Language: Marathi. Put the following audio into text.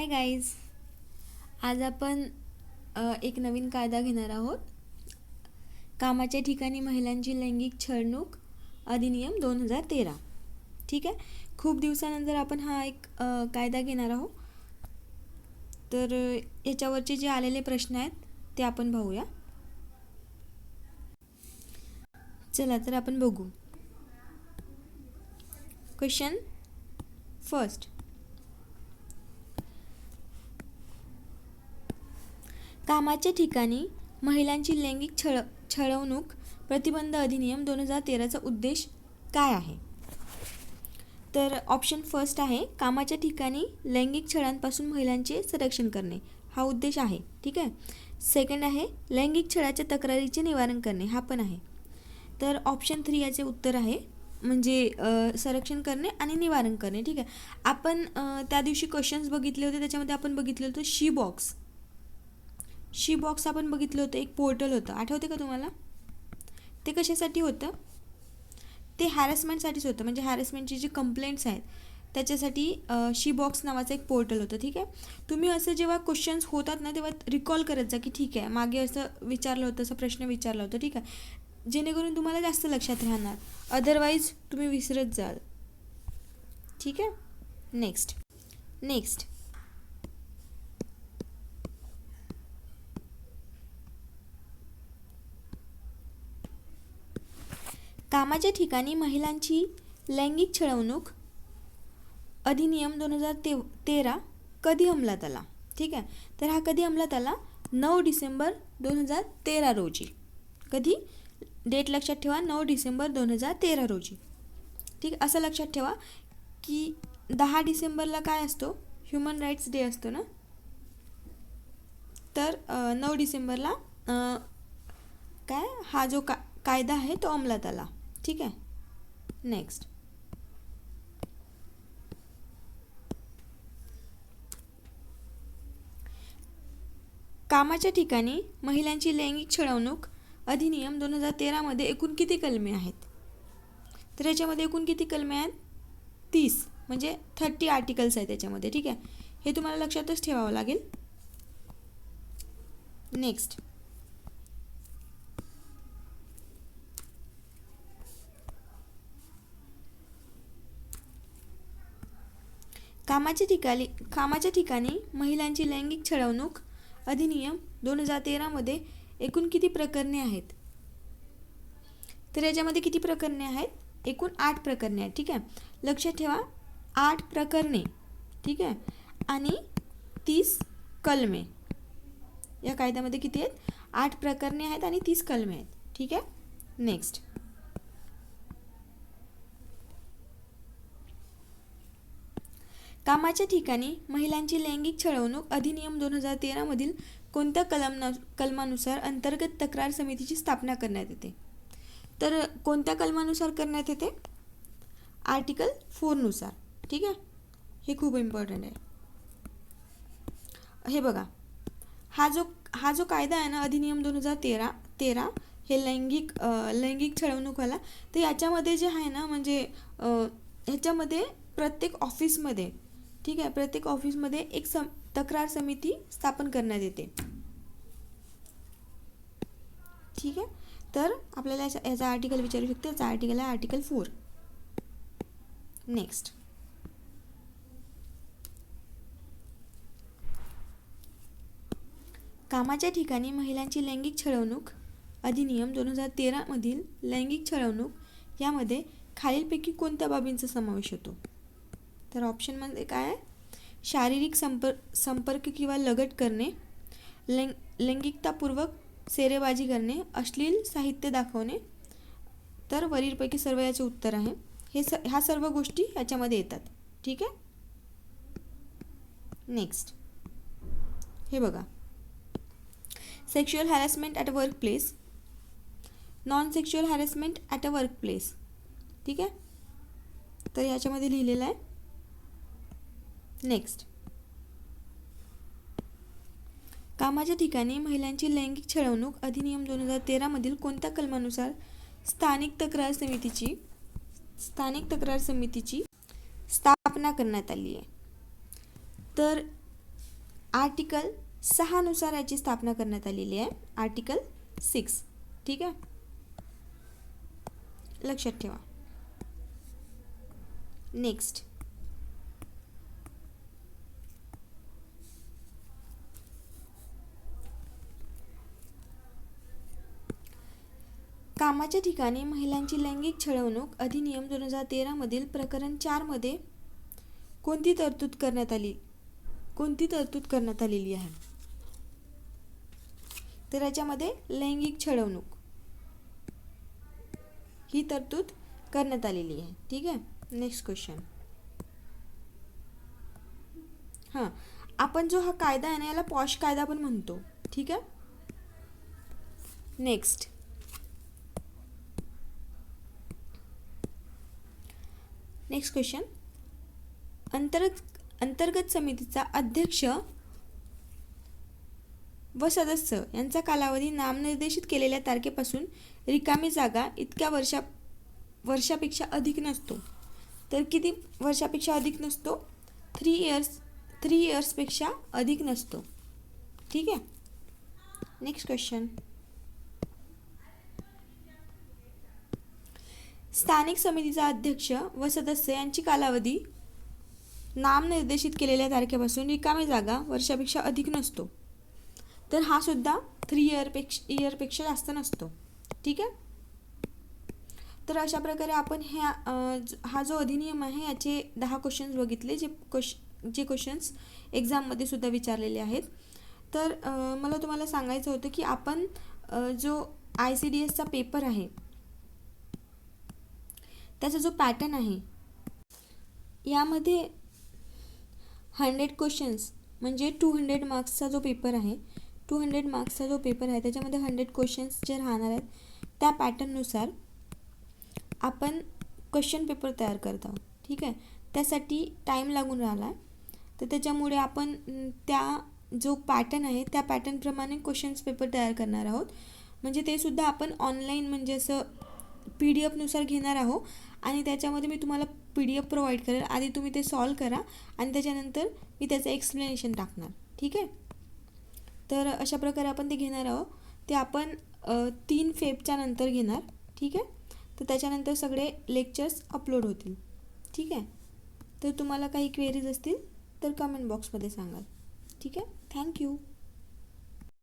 हाय गाईज आज आपण एक नवीन कायदा घेणार आहोत. कामाच्या ठिकाणी महिलांची लैंगिक छळणूक अधिनियम दोन हजार तेरा. ठीक आहे? खूप दिवसानंतर आपण हा एक कायदा घेणार आहोत. तर याच्यावरचे जे आलेले प्रश्न आहेत ते आपण पाहूया. चला तर आपण बघू. क्वेश्चन फर्स्ट कामाच्या ठिकाणी महिलांची लैंगिक छळ छळवणूक प्रतिबंध अधिनियम दोन हजार तेराचा उद्देश काय आहे? तर ऑप्शन फर्स्ट आहे कामाच्या ठिकाणी लैंगिक छळांपासून महिलांचे संरक्षण करणे. हा उद्देश आहे ठीक आहे? सेकंड आहे लैंगिक छळाच्या तक्रारीचे निवारण करणे हा पण आहे. तर ऑप्शन थ्री याचे उत्तर आहे म्हणजे संरक्षण करणे आणि निवारण करणे ठीक आहे? आपण त्या दिवशी क्वेश्चन्स बघितले होते त्याच्यामध्ये आपण बघितलं होतं शी बॉक्स शी बॉक्स आपण बघितलं होतं एक पोर्टल होतं. आठवते का तुम्हाला? ते कशासाठी होतं? ते हॅरेसमेंटसाठीच होतं. म्हणजे हॅरेसमेंटची जी कंप्लेंट्स आहेत त्याच्यासाठी शी बॉक्स नावाचं एक पोर्टल होतं. ठीक आहे? तुम्ही असं जेव्हा क्वेश्चन्स होतात ना तेव्हा रिकॉल करत जा की ठीक आहे मागे असं विचारलं होतं असं प्रश्न विचारला होता. ठीक आहे? जेणेकरून तुम्हाला जास्त लक्षात राहणार. अदरवाईज तुम्ही विसरत जाल. ठीक आहे? नेक्स्ट नेक्स्ट कामाच्या ठिकाणी महिलांची लैंगिक छळवणूक अधिनियम दोन हजार ते तेरा कधी अंमलात आला? ठीक आहे? तर हा कधी अंमलात आला? नऊ डिसेंबर दोन हजार तेरा रोजी. कधी? डेट लक्षात ठेवा नऊ डिसेंबर दोन हजार तेरा रोजी. ठीक असं लक्षात ठेवा की दहा डिसेंबरला काय असतो? ह्युमन राईट्स डे असतो ना? तर नऊ डिसेंबरला काय? हा जो का कायदा आहे तो अंमलात आला. ठीक आहे. नेक्स्ट कामाच्या ठिकाणी महिलांची लैंगिक छळवणूक अधिनियम दोन हजार तेरामध्ये एकूण किती कलमे आहेत? तर याच्यामध्ये एकूण किती कलमे आहेत? तीस. म्हणजे थर्टी आर्टिकल्स आहेत त्याच्यामध्ये. ठीक आहे. हे तुम्हाला लक्षातच ठेवावं लागेल. नेक्स्ट कामाच्या ठिकाणी कामाच्या ठिकाणी महिलांची लैंगिक छळवणूक अधिनियम दोन हजार तेरामध्ये एकूण किती प्रकरणे आहेत? तर याच्यामध्ये किती प्रकरणे आहेत? एकूण आठ प्रकरणे आहेत ठीक आहे? लक्षात ठेवा आठ प्रकरणे ठीक आहे? आणि तीस कलमे. या कायद्यामध्ये किती आहेत? आठ प्रकरणे आहेत आणि तीस कलमे आहेत ठीक आहे? नेक्स्ट कामाच्या ठिकाणी महिलांची लैंगिक छळवणूक अधिनियम दोन हजार तेरामधील कोणत्या कलम कलमानुसार अंतर्गत तक्रार समितीची स्थापना करण्यात येते? तर कोणत्या कलमानुसार करण्यात येते? आर्टिकल फोरनुसार ठीक आहे? हे खूप इम्पॉर्टंट आहे. हे बघा. हा जो हा जो कायदा आहे ना अधिनियम दोन हजार तेरा तेरा हे लैंगिक लैंगिक छळवणूकवाला तर याच्यामध्ये जे आहे ना म्हणजे ह्याच्यामध्ये प्रत्येक ऑफिसमध्ये ठीक आहे. प्रत्येक ऑफिसमध्ये एक सम तक्रार समिती स्थापन करण्यात येते. ठीक आहे? तर आपल्याला याचा याचा आर्टिकल विचारू शकतो. याचा आर्टिकल आहे आर्टिकल फोर नेक्स्ट कामाच्या ठिकाणी महिलांची लैंगिक छळवणूक अधिनियम दोन हजार तेरामधील लैंगिक छळवणूक यामध्ये खालीलपैकी कोणत्या बाबींचा समावेश होतो? तर ऑप्शनमध्ये काय आहे? शारीरिक संपर्क संपर्क किंवा लगट करणे लैंग लैंगिकतापूर्वक सेरेबाजी करणे अश्लील साहित्य दाखवणे तर वरीलपैकी सर्व याचे उत्तर आहे. हे स ह्या सर्व गोष्टी याच्यामध्ये येतात. ठीक आहे? नेक्स्ट हे बघा. Sexual harassment at a work place non sexual harassment at a work place ठीक आहे? तर याच्यामध्ये लिहिलेलं आहे नेक्स्ट कामाच्या ठिकाणी महिलांची लैंगिक छळवणूक अधिनियम दोन हजार तेरामधील कोणत्या कलमानुसार स्थानिक तक्रार समितीची स्थानिक तक्रार समितीची स्थापना करण्यात आली आहे? तर आर्टिकल सहानुसार याची स्थापना करण्यात आलेली आहे. Article six. ठीक आहे? लक्षात ठेवा. नेक्स्ट कामाच्या ठिकाणी महिलांची लैंगिक छळवणूक अधिनियम दोन हजार तेरामधील प्रकरण चारमध्ये कोणती तरतूद करण्यात आली? कोणती तरतूद करण्यात आलेली आहे? तर याच्यामध्ये लैंगिक छळवणूक ही तरतूद करण्यात आलेली आहे. ठीक आहे? नेक्स्ट क्वेश्चन हां. आपण जो हा कायदा आहे ना याला पॉश कायदा पण म्हणतो. ठीक आहे? नेक्स्ट नेक्स्ट क्वेश्चन अंतर्गत अंतर्गत समितीचा अध्यक्ष व सदस्य यांचा कालावधी नामनिर्देशित केलेल्या तारखेपासून रिकामी जागा इतक्या वर्षा वर्षापेक्षा अधिक नसतो. तर किती वर्षापेक्षा अधिक नसतो? थ्री इयर्स थ्री इयर्सपेक्षा अधिक नसतो. ठीक आहे? नेक्स्ट क्वेश्चन स्थानिक समितीचा अध्यक्ष व सदस्य यांची कालावधी नामनिर्देशित केलेल्या तारखेपासून रिकामी जागा वर्षापेक्षा अधिक नसतो. तर हा सुद्धा थ्री इयरपेक्षा इयरपेक्षा जास्त नसतो. ठीक आहे? तर अशा प्रकारे आपण ह्या हा जो अधिनियम आहे याचे दहा क्वेश्चन्स बघितले जे क्वेश जे क्वेश्चन्स एक्झाममध्ये सुद्धा विचारलेले आहेत. तर मला तुम्हाला सांगायचं होतं की आपण जो आय सी डी एसचा पेपर आहे त्याचा जो पॅटर्न आहे यामध्ये हंड्रेड क्वेश्चन्स म्हणजे टू हंड्रेड मार्क्सचा जो पेपर आहे टू हंड्रेड मार्क्सचा जो पेपर आहे त्याच्यामध्ये हंड्रेड क्वेश्चन्स जे राहणार आहेत त्या पॅटर्ननुसार आपण क्वेश्चन पेपर तयार करत आहोत. ठीक आहे? त्यासाठी टाईम लागून राहिला आहे तर त्याच्यामुळे आपण त्या जो पॅटर्न आहे त्या पॅटर्नप्रमाणे क्वेश्चन्स पेपर तयार करणार आहोत. म्हणजे ते सुद्धा आपण ऑनलाईन म्हणजे असं पी डी एफनुसार घेणार आहो आणि त्याच्यामध्ये मी तुम्हाला पी डी एफ प्रोव्हाइड करेल. आधी तुम्ही ते सॉल्व करा. आणि त्याच्यानंतर मी त्याचं एक्सप्लेनेशन टाकणार. ठीक आहे? तर अशा प्रकारे आपण ते घेणार आहोत. ते आपण तीन फेबच्या नंतर घेणार. ठीक आहे? तर त्याच्यानंतर सगळे लेक्चर्स अपलोड होतील. ठीक आहे? तर तुम्हाला काही क्वेरीज असतील तर कमेंट बॉक्समध्ये सांगाल ठीक आहे? थँक्यू